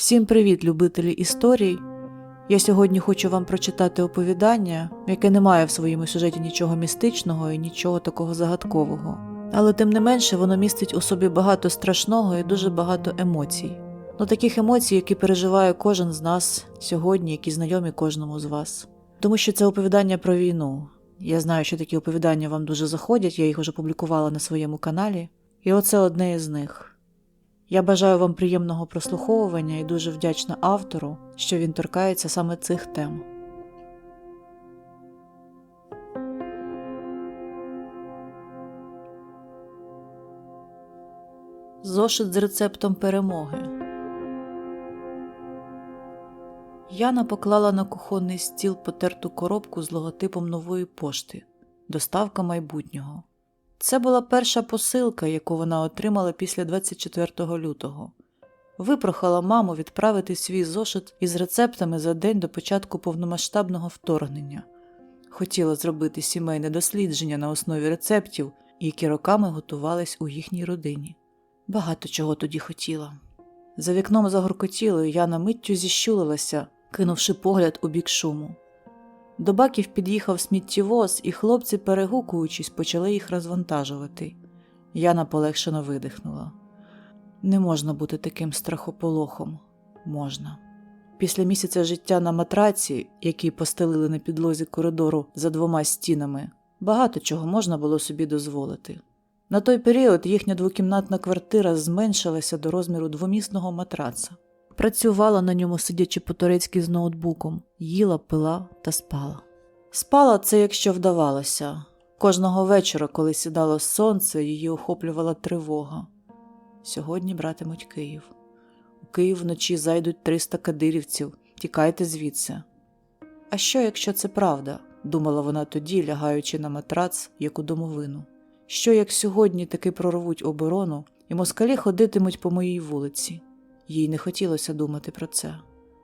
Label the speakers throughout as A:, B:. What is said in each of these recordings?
A: Всім привіт, любителі історій. Я сьогодні хочу вам прочитати оповідання, яке не має в своєму сюжеті нічого містичного і нічого такого загадкового. Але тим не менше воно містить у собі багато страшного і дуже багато емоцій. Ну таких емоцій, які переживає кожен з нас сьогодні, які знайомі кожному з вас. Тому що це оповідання про війну. Я знаю, що такі оповідання вам дуже заходять, я їх вже публікувала на своєму каналі. І оце одне із них. Я бажаю вам приємного прослуховування і дуже вдячна автору, що він торкається саме цих тем. Зошит з рецептом перемоги. Яна поклала на кухонний стіл потерту коробку з логотипом нової пошти Доставка майбутнього. Це була перша посилка, яку вона отримала після 24 лютого. Випрохала маму відправити свій зошит із рецептами за день до початку повномасштабного вторгнення. Хотіла зробити сімейне дослідження на основі рецептів, які роками готувались у їхній родині. Багато чого тоді хотіла. За вікном загоркотіло, і Яна миттю зіщулилася, кинувши погляд у бік шуму. До баків під'їхав сміттєвоз, і хлопці, перегукуючись, почали їх розвантажувати. Яна полегшено видихнула. Не можна бути таким страхополохом. Можна. Після місяця життя на матраці, який постелили на підлозі коридору за двома стінами, багато чого можна було собі дозволити. На той період їхня двокімнатна квартира зменшилася до розміру двомісного матраца. Працювала на ньому, сидячи по-турецьки з ноутбуком, їла, пила та спала. Спала це, якщо вдавалося. Кожного вечора, коли сідало сонце, її охоплювала тривога. Сьогодні братимуть Київ. У Київ вночі зайдуть 300 кадирівців. Тікайте звідси. А що, якщо це правда? думала вона тоді, лягаючи на матрац, як у домовину. Що як сьогодні таки прорвуть оборону, і москалі ходитимуть по моїй вулиці? Їй не хотілося думати про це.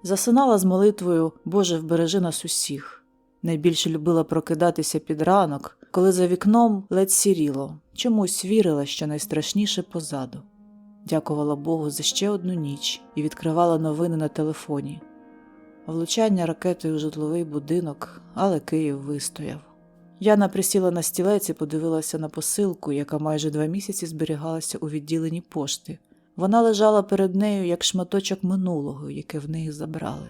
A: Засинала з молитвою Боже, вбережи нас усіх. Найбільше любила прокидатися під ранок, коли за вікном ледь сіріло, чомусь вірила, що найстрашніше позаду. Дякувала Богу за ще одну ніч і відкривала новини на телефоні. Влучання ракетою у житловий будинок, але Київ вистояв. Яна присіла на стілець і подивилася на посилку, яка майже два місяці зберігалася у відділенні пошти. Вона лежала перед нею як шматочок минулого, яке в неї забрали.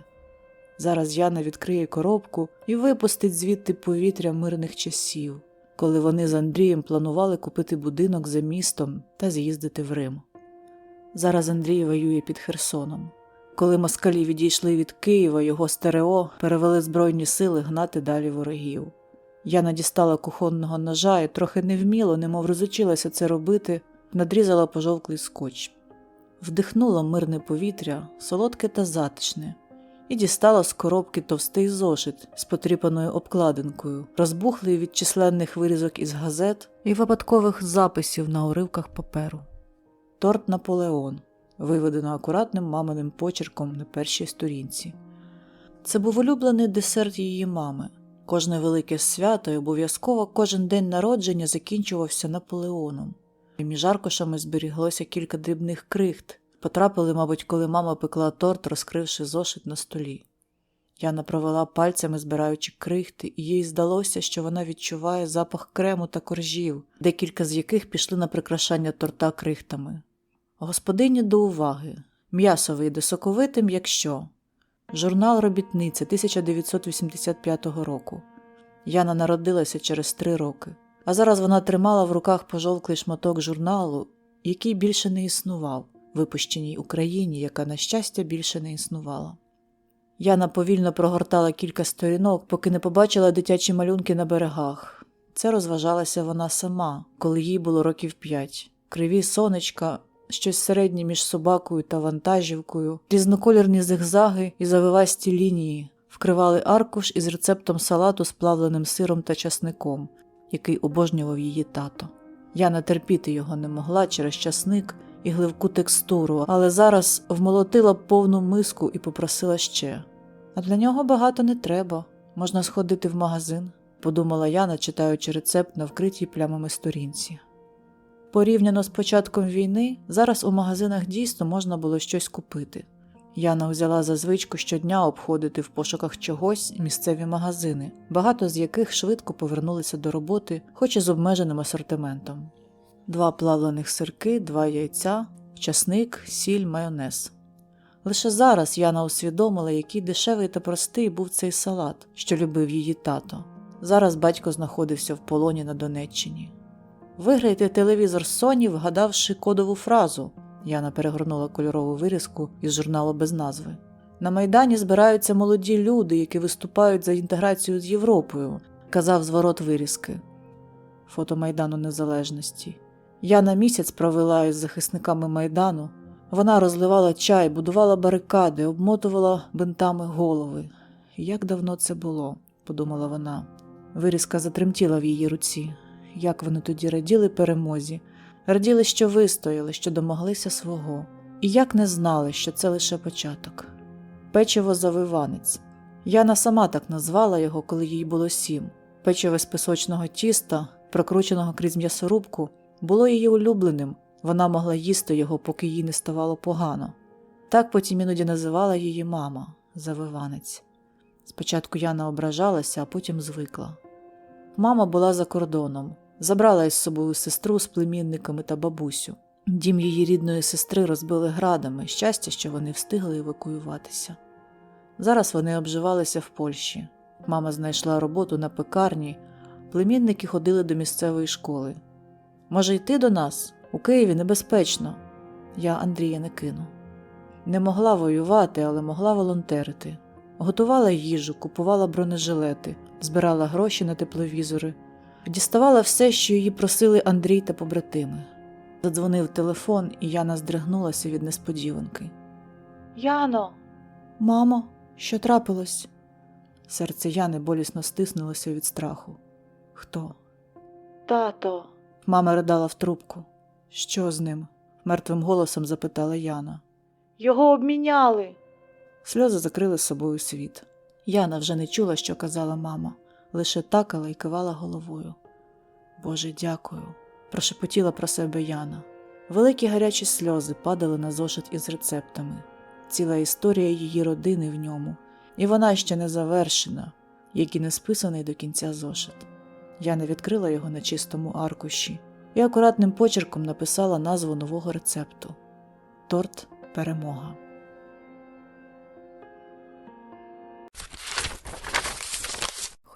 A: Зараз Яна відкриє коробку і випустить звідти повітря мирних часів, коли вони з Андрієм планували купити будинок за містом та з'їздити в Рим. Зараз Андрій воює під Херсоном. Коли москалі відійшли від Києва, його стерео перевели Збройні сили гнати далі ворогів. Яна дістала кухонного ножа і трохи невміло, немов розучилася це робити, надрізала пожовклий скотч. Вдихнула мирне повітря, солодке та затишне, і дістала з коробки товстий зошит з потріпаною обкладинкою, розбухлий від численних вирізок із газет і випадкових записів на уривках паперу. Торт Наполеон, виведено акуратним маминим почерком на першій сторінці. Це був улюблений десерт її мами. Кожне велике свято і обов'язково кожен день народження закінчувався Наполеоном. Між аркушами зберіглося кілька дрібних крихт. Потрапили, мабуть, коли мама пекла торт, розкривши зошит на столі. Яна провела пальцями, збираючи крихти, і їй здалося, що вона відчуває запах крему та коржів, декілька з яких пішли на прикрашання торта крихтами. Господині до уваги. М'ясо вийде соковитим, якщо. Журнал Робітниця 1985 року. Яна народилася через три роки. А зараз вона тримала в руках пожовклий шматок журналу, який більше не існував, випущеній Україні, яка, на щастя, більше не існувала. Яна повільно прогортала кілька сторінок, поки не побачила дитячі малюнки на берегах. Це розважалася вона сама, коли їй було років п'ять. Криві сонечка, щось середнє між собакою та вантажівкою, різнокольорні зигзаги і завивасті лінії вкривали аркуш із рецептом салату з плавленим сиром та часником, який обожнював її тато. Яна терпіти його не могла через часник і гливку текстуру, але зараз вмолотила повну миску і попросила ще. А для нього багато не треба, можна сходити в магазин, подумала Яна, читаючи рецепт на вкритій плямами сторінці. Порівняно з початком війни, зараз у магазинах дійсно можна було щось купити. Яна взяла за звичку щодня обходити в пошуках чогось місцеві магазини, багато з яких швидко повернулися до роботи, хоч і з обмеженим асортиментом. Два плавлених сирки, два яйця, часник, сіль, майонез. Лише зараз Яна усвідомила, який дешевий та простий був цей салат, що любив її тато. Зараз батько знаходився в полоні на Донеччині. Виграйте телевізор Sony, вгадавши кодову фразу. Яна перегорнула кольорову вирізку із журналу без назви. На Майдані збираються молоді люди, які виступають за інтеграцію з Європою, казав зворот вирізки. Фото Майдану Незалежності. Яна місяць провела із захисниками Майдану. Вона розливала чай, будувала барикади, обмотувала бинтами голови. Як давно це було, подумала вона. Вирізка затремтіла в її руці. Як вони тоді раділи перемозі, раділи, що вистояли, що домоглися свого, і як не знали, що це лише початок. Печиво завиванець. Яна сама так назвала його, коли їй було сім. Печиво з пісочного тіста, прокрученого крізь м'ясорубку, було її улюбленим. Вона могла їсти його, поки їй не ставало погано. Так потім іноді називала її мама завиванець. Спочатку Яна ображалася, а потім звикла. Мама була за кордоном, забрала із собою сестру з племінниками та бабусю. Дім її рідної сестри розбили градами, щастя, що вони встигли евакуюватися. Зараз вони обживалися в Польщі. Мама знайшла роботу на пекарні, племінники ходили до місцевої школи. Може, йти до нас? У Києві небезпечно. Я Андрія не кину. Не могла воювати, але могла волонтерити. Готувала їжу, купувала бронежилети, збирала гроші на тепловізори, діставала все, що її просили Андрій та побратими. Задзвонив телефон, і Яна здригнулася від несподіванки. Яно. Мамо, що трапилось? Серце Яни болісно стиснулося від страху. Хто? Тато. Мама ридала в трубку. Що з ним? мертвим голосом запитала Яна. Його обміняли. Сльози закрили собою світ. Яна вже не чула, що казала мама, лише такала і кивала головою. Боже, дякую, прошепотіла про себе Яна. Великі гарячі сльози падали на зошит із рецептами, ціла історія її родини в ньому, і вона ще не завершена, як і не списаний до кінця зошит. Яна відкрила його на чистому аркуші і акуратним почерком написала назву нового рецепту Торт Перемога.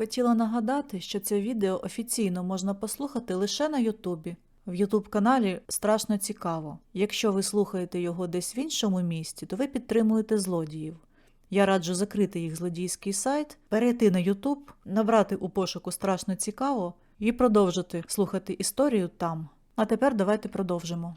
A: Хотіла нагадати, що це відео офіційно можна послухати лише на Ютубі. В Ютуб каналі страшно цікаво. Якщо ви слухаєте його десь в іншому місті, то ви підтримуєте злодіїв. Я раджу закрити їх злодійський сайт, перейти на Ютуб, набрати у пошуку страшно цікаво і продовжити слухати історію там. А тепер давайте продовжимо.